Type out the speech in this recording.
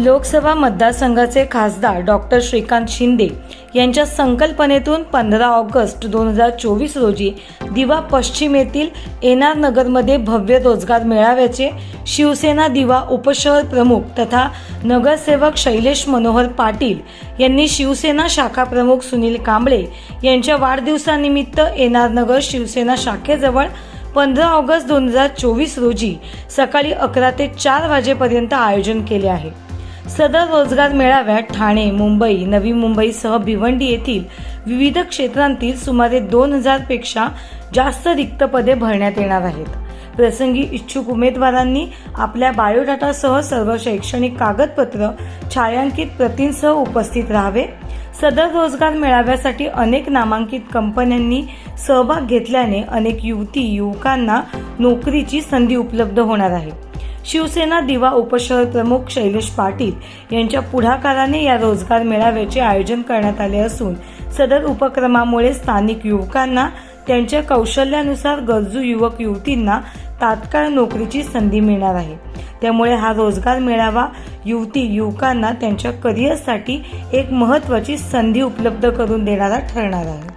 लोकसभा मतदारसंघाचे खासदार डॉक्टर श्रीकांत शिंदे यांच्या संकल्पनेतून पंधरा ऑगस्ट दोन हजार चोवीस रोजी दिवा पश्चिम येथील एनार नगरमध्ये भव्य रोजगार मेळाव्याचे शिवसेना दिवा उपशहर प्रमुख तथा नगरसेवक शैलेश मनोहर पाटील यांनी शिवसेना शाखा प्रमुख सुनील कांबळे यांच्या वाढदिवसानिमित्त एनार नगर शिवसेना शाखेजवळ पंधरा ऑगस्ट दोन हजार चोवीस रोजी सकाळी अकरा ते चार वाजेपर्यंत आयोजन केले आहे. सदर रोजगार मेळाव्यात ठाणे मुंबई नवी मुंबईसह भिवंडी येथील विविध क्षेत्रांतील सुमारे दोन हजारपेक्षा जास्त रिक्त पदे भरण्यात येणार आहेत. प्रसंगी इच्छुक उमेदवारांनी आपल्या बायोडाटासह सर्व शैक्षणिक कागदपत्र छायांकित प्रतींसह उपस्थित राहावे. सदर रोजगार मेळाव्यासाठी अनेक नामांकित कंपन्यांनी सहभाग घेतल्याने अनेक युवती युवकांना नोकरीची संधी उपलब्ध होणार आहे. शिवसेना दिवा उपशहर प्रमुख शैलेश पाटील यांच्या पुढाकाराने या रोजगार मेळाव्याचे आयोजन करण्यात आले असून सदर उपक्रमामुळे स्थानिक युवकांना त्यांच्या कौशल्यानुसार गरजू युवक युवतींना तात्काळ नोकरीची संधी मिळणार आहे. त्यामुळे हा रोजगार मेळावा युवती युवकांना त्यांच्या करिअरसाठी एक महत्त्वाची संधी उपलब्ध करून देणारा ठरणार आहे.